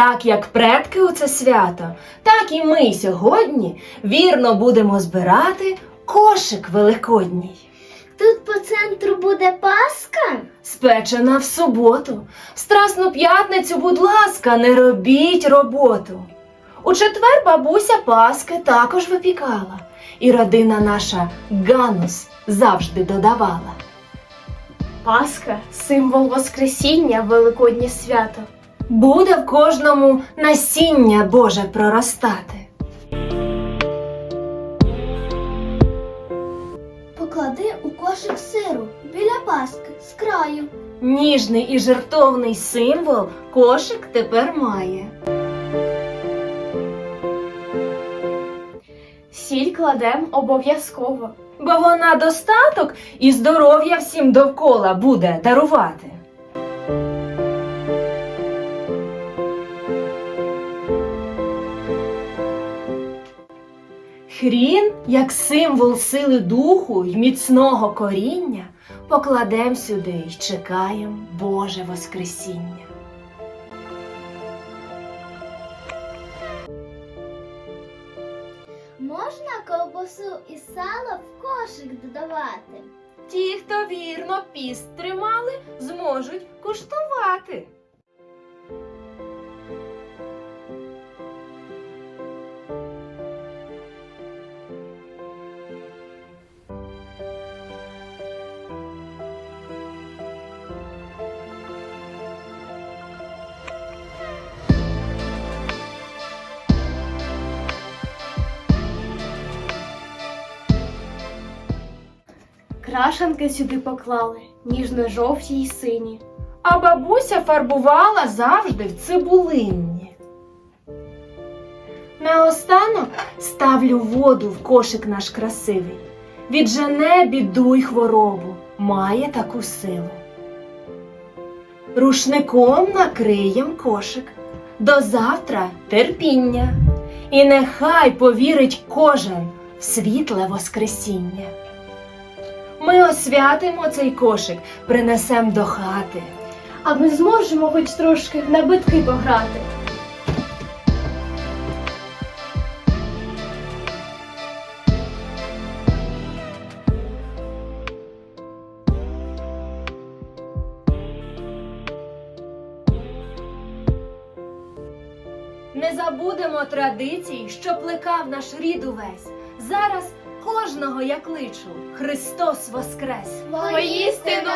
Так як предки у це свято, так і ми сьогодні вірно будемо збирати кошик великодній. Тут по центру буде Пасха? Спечена в суботу. Страсну п'ятницю, будь ласка, не робіть роботу. У четвер бабуся Паски також випікала, і родина наша Ганус завжди додавала. Пасха символ Воскресіння, Великоднє свято. Буде в кожному насіння Боже проростати. Поклади у кошик сиру біля Паски з краю. Ніжний і жертовний символ кошик тепер має. Сіль кладем обов'язково. Бо вона достаток і здоров'я всім довкола буде дарувати. Хрін, як символ сили духу й міцного коріння, покладем сюди й чекаєм Боже Воскресіння. Можна ковбасу і сало в кошик додавати. Ті, хто вірно піст тримали, зможуть куштувати. Крашанки сюди поклали, ніжно-жовті й сині. А бабуся фарбувала завжди в цибулинні. Наостанок ставлю воду в кошик наш красивий. Віджене біду й хворобу, має таку силу. Рушником накриєм кошик. До завтра терпіння. І нехай повірить кожен в світле Воскресіння. Ми освятимо цей кошик, принесем до хати. А ми зможемо хоч трошки на битки пограти. Не забудемо традицій, що плекав наш рід увесь. Зараз кожного я кличу. Христос Воскрес! Воістину!